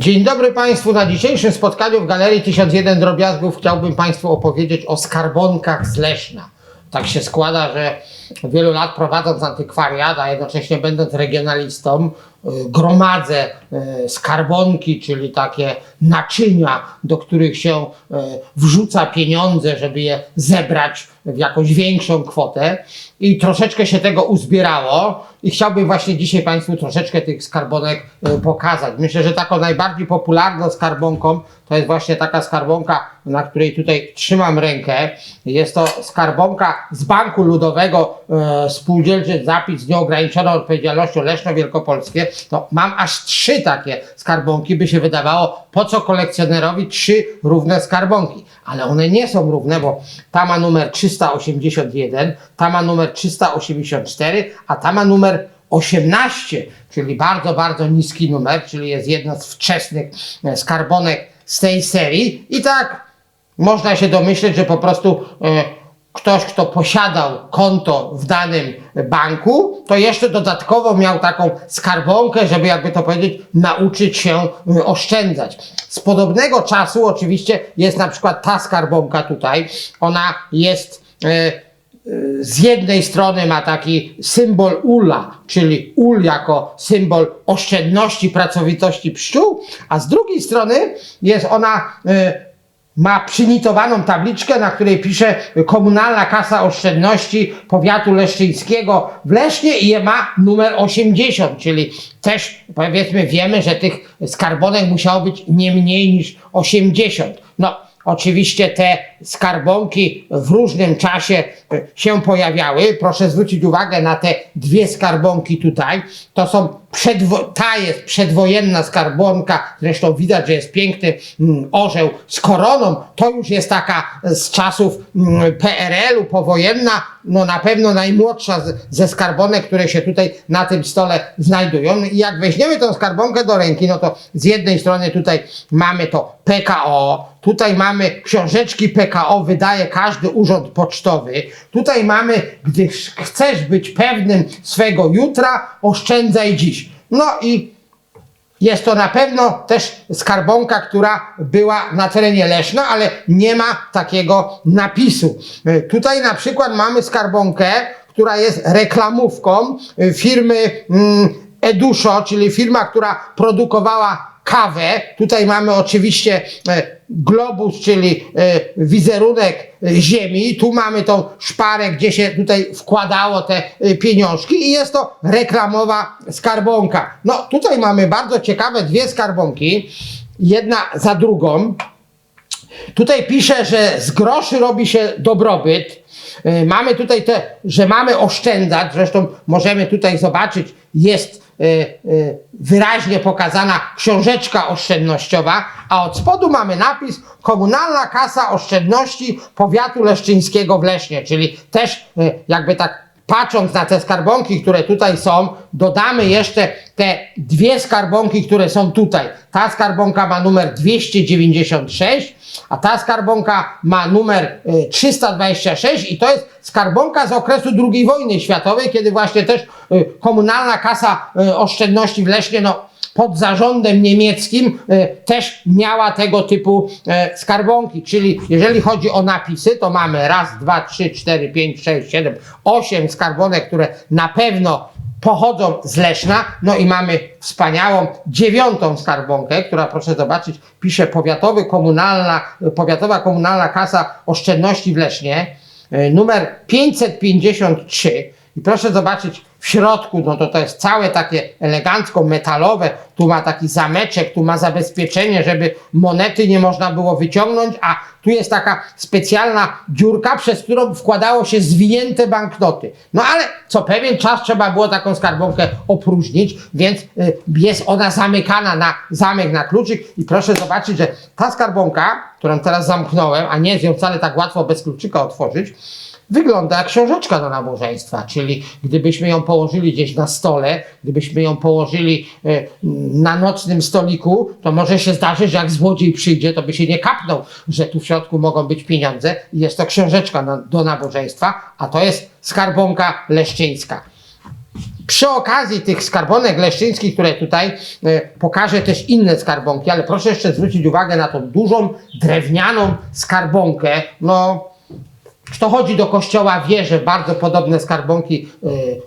Dzień dobry Państwu. Na dzisiejszym spotkaniu w Galerii 1001 Drobiazgów chciałbym Państwu opowiedzieć o skarbonkach z Leszna. Tak się składa, że wielu lat prowadząc antykwariat, a jednocześnie będąc regionalistą, y, gromadzę y, skarbonki, czyli takie naczynia, do których się y, wrzuca pieniądze, żeby je zebrać w jakąś większą kwotę. I troszeczkę się tego uzbierało i chciałbym właśnie dzisiaj Państwu troszeczkę tych skarbonek pokazać. Myślę, że taką najbardziej popularną skarbonką to jest właśnie taka skarbonka, na której tutaj trzymam rękę. Jest to skarbonka z Banku Ludowego e, Spółdzielczy Zapis z nieograniczoną odpowiedzialnością Leszno-Wielkopolskie. To mam aż trzy takie skarbonki, by się wydawało, po co kolekcjonerowi trzy równe skarbonki. Ale one nie są równe, bo ta ma numer 381, ta ma numer 384, a ta ma numer 18, czyli bardzo, bardzo niski numer, czyli jest jedna z wczesnych e, skarbonek z tej serii. I tak można się domyśleć, że po prostu e, ktoś, kto posiadał konto w danym banku, to jeszcze dodatkowo miał taką skarbonkę, żeby jakby to powiedzieć, nauczyć się e, oszczędzać. Z podobnego czasu oczywiście jest na przykład ta skarbonka tutaj. Ona jest e, z jednej strony ma taki symbol ula, czyli ul jako symbol oszczędności, pracowitości pszczół, a z drugiej strony jest ona, y, ma przynitowaną tabliczkę, na której pisze Komunalna Kasa Oszczędności Powiatu Leszczyńskiego w Lesznie i je ma numer 80, czyli też powiedzmy wiemy, że tych skarbonek musiało być nie mniej niż 80. No, Oczywiście te skarbonki w różnym czasie e, się pojawiały. Proszę zwrócić uwagę na te dwie skarbonki tutaj. To są przedwo- ta jest przedwojenna skarbonka, zresztą widać, że jest piękny mm, orzeł z koroną. To już jest taka z czasów mm, PRL-u, powojenna, no na pewno najmłodsza z, ze skarbonek, które się tutaj na tym stole znajdują. I jak weźmiemy tą skarbonkę do ręki, no to z jednej strony tutaj mamy to PKO, tutaj mamy książeczki PKO, wydaje każdy urząd pocztowy. Tutaj mamy, gdy chcesz być pewnym swego jutra, oszczędzaj dziś. No i jest to na pewno też skarbonka, która była na terenie Leszna, ale nie ma takiego napisu. Y, Tutaj na przykład mamy skarbonkę, która jest reklamówką y, firmy mm, Eduszo, czyli firma, która produkowała kawę. Tutaj mamy oczywiście e, globus, czyli e, wizerunek e, ziemi. Tu mamy tą szparę, gdzie się tutaj wkładało te pieniążki i jest to reklamowa skarbonka. No tutaj mamy bardzo ciekawe dwie skarbonki, jedna za drugą. Tutaj pisze, że z groszy robi się dobrobyt. Mamy tutaj te, że mamy oszczędzać, zresztą możemy tutaj zobaczyć, jest wyraźnie pokazana książeczka oszczędnościowa, a od spodu mamy napis Komunalna Kasa Oszczędności Powiatu Leszczyńskiego w Lesznie, czyli też y, jakby tak patrząc na te skarbonki, które tutaj są, dodamy jeszcze te dwie skarbonki, które są tutaj. Ta skarbonka ma numer 296, a ta skarbonka ma numer y, 326 i to jest skarbonka z okresu II wojny światowej, kiedy właśnie też y, komunalna kasa y, oszczędności w Lesznie, no pod zarządem niemieckim też miała tego typu skarbonki. Czyli jeżeli chodzi o napisy, to mamy raz, dwa, trzy, cztery, pięć, sześć, siedem, osiem skarbonek, które na pewno pochodzą z Leszna. No i mamy wspaniałą dziewiątą skarbonkę, która proszę zobaczyć, pisze powiatowy komunalna, powiatowa komunalna kasa oszczędności w Lesznie, e, numer 553. I proszę zobaczyć w środku, no to to jest całe takie elegancko metalowe, tu ma taki zameczek, tu ma zabezpieczenie, żeby monety nie można było wyciągnąć, a tu jest taka specjalna dziurka, przez którą wkładało się zwinięte banknoty. No ale co pewien czas trzeba było taką skarbonkę opróżnić, więc y, jest ona zamykana na zamek na kluczyk i proszę zobaczyć, że ta skarbonka, którą teraz zamknąłem, a nie jest ją wcale tak łatwo bez kluczyka otworzyć, wygląda jak książeczka do nabożeństwa, czyli gdybyśmy ją położyli gdzieś na stole, gdybyśmy ją położyli e, na nocnym stoliku, to może się zdarzyć, że jak złodziej przyjdzie, to by się nie kapnął, że tu w środku mogą być pieniądze jest to książeczka na, do nabożeństwa, a to jest skarbonka leszczyńska. Przy okazji tych skarbonek leszczyńskich, które tutaj e, pokażę też inne skarbonki, ale proszę jeszcze zwrócić uwagę na tą dużą drewnianą skarbonkę. No, kto chodzi do kościoła wie, że bardzo podobne skarbonki y,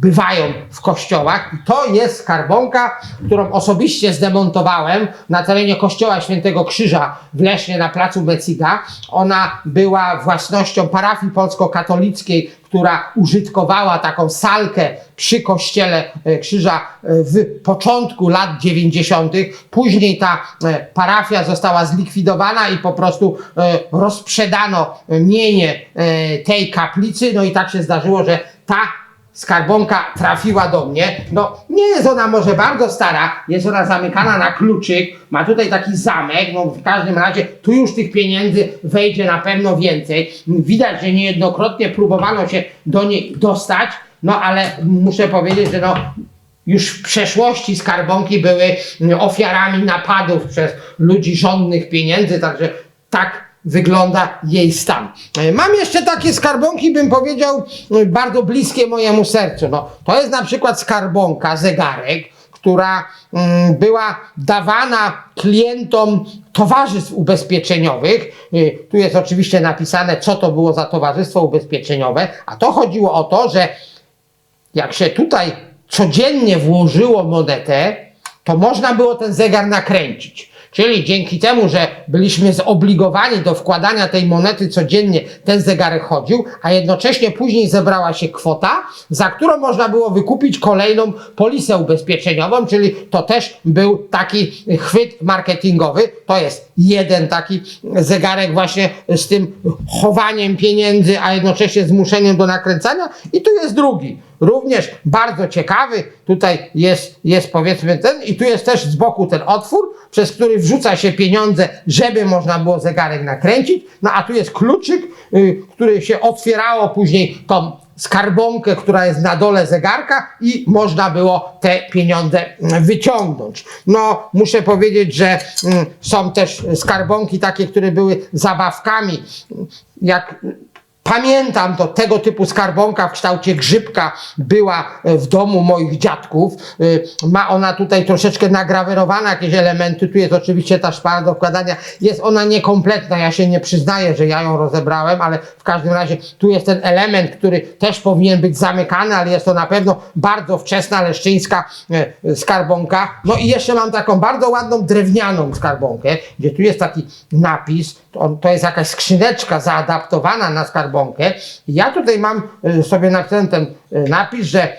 bywają w kościołach. I to jest skarbonka, którą osobiście zdemontowałem na terenie kościoła Świętego Krzyża w Lesznie na placu Meciga. Ona była własnością parafii polsko-katolickiej, która użytkowała taką salkę przy kościele e, Krzyża e, w początku lat 90. Później ta e, parafia została zlikwidowana i po prostu rozprzedano mienie tej kaplicy. No i tak się zdarzyło, że ta skarbonka trafiła do mnie. No, nie jest ona może bardzo stara, jest ona zamykana na kluczyk, ma tutaj taki zamek, no w każdym razie tu już tych pieniędzy wejdzie na pewno więcej. Widać, że niejednokrotnie próbowano się do niej dostać, no ale muszę powiedzieć, że no już w przeszłości skarbonki były ofiarami napadów przez ludzi żądnych pieniędzy, także tak wygląda jej stan. E, Mam jeszcze takie skarbonki, bym powiedział, y, bardzo bliskie mojemu sercu. No, to jest na przykład skarbonka, zegarek, która mm, była dawana klientom towarzystw ubezpieczeniowych. Y, Tu jest oczywiście napisane, co to było za towarzystwo ubezpieczeniowe, a to chodziło o to, że jak się tutaj codziennie włożyło monetę, to można było ten zegar nakręcić. Czyli dzięki temu, że byliśmy zobligowani do wkładania tej monety codziennie, ten zegarek chodził, a jednocześnie później zebrała się kwota, za którą można było wykupić kolejną polisę ubezpieczeniową, czyli to też był taki chwyt marketingowy. To jest jeden taki zegarek właśnie z tym chowaniem pieniędzy, a jednocześnie zmuszeniem do nakręcania. I tu jest drugi również bardzo ciekawy. Tutaj jest, jest powiedzmy ten, i tu jest też z boku ten otwór, przez który wrzuca się pieniądze, żeby można było zegarek nakręcić. No a tu jest kluczyk, y, który się otwierało później tą skarbonkę, która jest na dole zegarka i można było te pieniądze mm, wyciągnąć. No, muszę powiedzieć, że mm, są też skarbonki takie, które były zabawkami. Jak Pamiętam to, tego typu skarbonka w kształcie grzybka była e, w domu moich dziadków. Y, Ma ona tutaj troszeczkę nagrawerowane jakieś elementy. Tu jest oczywiście ta szpara do wkładania. Jest ona niekompletna. Ja się nie przyznaję, że ja ją rozebrałem, ale w każdym razie tu jest ten element, który też powinien być zamykany, ale jest to na pewno bardzo wczesna leszczyńska e, skarbonka. No i jeszcze mam taką bardzo ładną drewnianą skarbonkę, gdzie tu jest taki napis. To, to jest jakaś skrzyneczka zaadaptowana na skarbonkę. Ja tutaj mam e, sobie napisany ten e, napis, że e,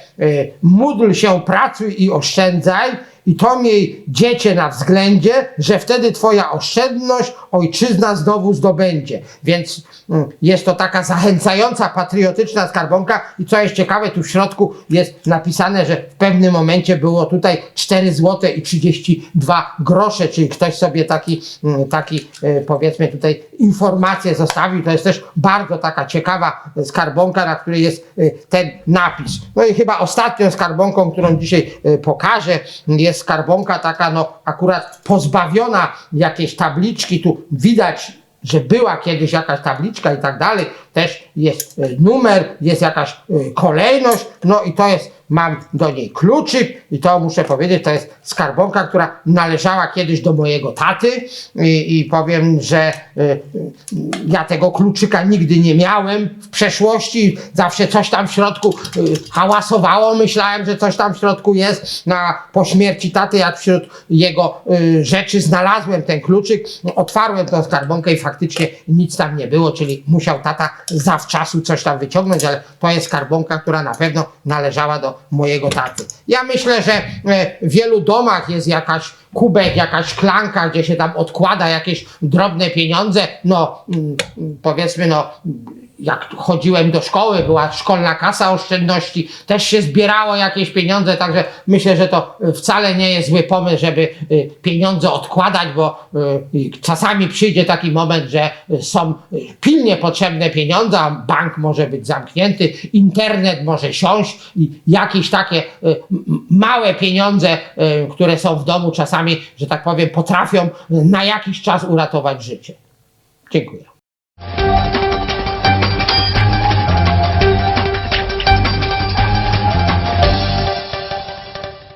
módl się, pracuj i oszczędzaj i to miej dziecię na względzie, że wtedy twoja oszczędność ojczyzna znowu zdobędzie. Więc mm, jest to taka zachęcająca, patriotyczna skarbonka i co jest ciekawe, tu w środku jest napisane, że w pewnym momencie było tutaj 4 zł i 32 grosze, czyli ktoś sobie taki, mm, taki e, powiedzmy tutaj informację zostawił. To jest też bardzo taka ciekawa skarbonka, na której jest e, ten napis. No i chyba ostatnią skarbonką, którą dzisiaj e, pokażę, jest skarbonka taka, no akurat pozbawiona jakiejś tabliczki. Tu widać, że była kiedyś jakaś tabliczka i tak dalej. Też jest e, numer, jest jakaś e, kolejność, no i to jest, mam do niej kluczyk i to muszę powiedzieć, to jest skarbonka, która należała kiedyś do mojego taty i, i powiem, że e, ja tego kluczyka nigdy nie miałem w przeszłości, zawsze coś tam w środku hałasowało, myślałem, że coś tam w środku jest, na, po śmierci taty, jak wśród jego rzeczy znalazłem ten kluczyk, otwarłem tą skarbonkę i faktycznie nic tam nie było, czyli musiał tata zawczasu coś tam wyciągnąć, ale to jest skarbonka, która na pewno należała do mojego taty. Ja myślę, że e, w wielu domach jest jakaś kubek, jakaś szklanka, gdzie się tam odkłada jakieś drobne pieniądze, no mm, powiedzmy, no jak chodziłem do szkoły, była szkolna kasa oszczędności, też się zbierało jakieś pieniądze, także myślę, że to y, wcale nie jest zły pomysł, żeby y, pieniądze odkładać, bo y, czasami przyjdzie taki moment, że są pilnie potrzebne pieniądze, a bank może być zamknięty, internet może siąść i jakieś takie małe pieniądze, które są w domu czasami, że tak powiem, potrafią na jakiś czas uratować życie. Dziękuję.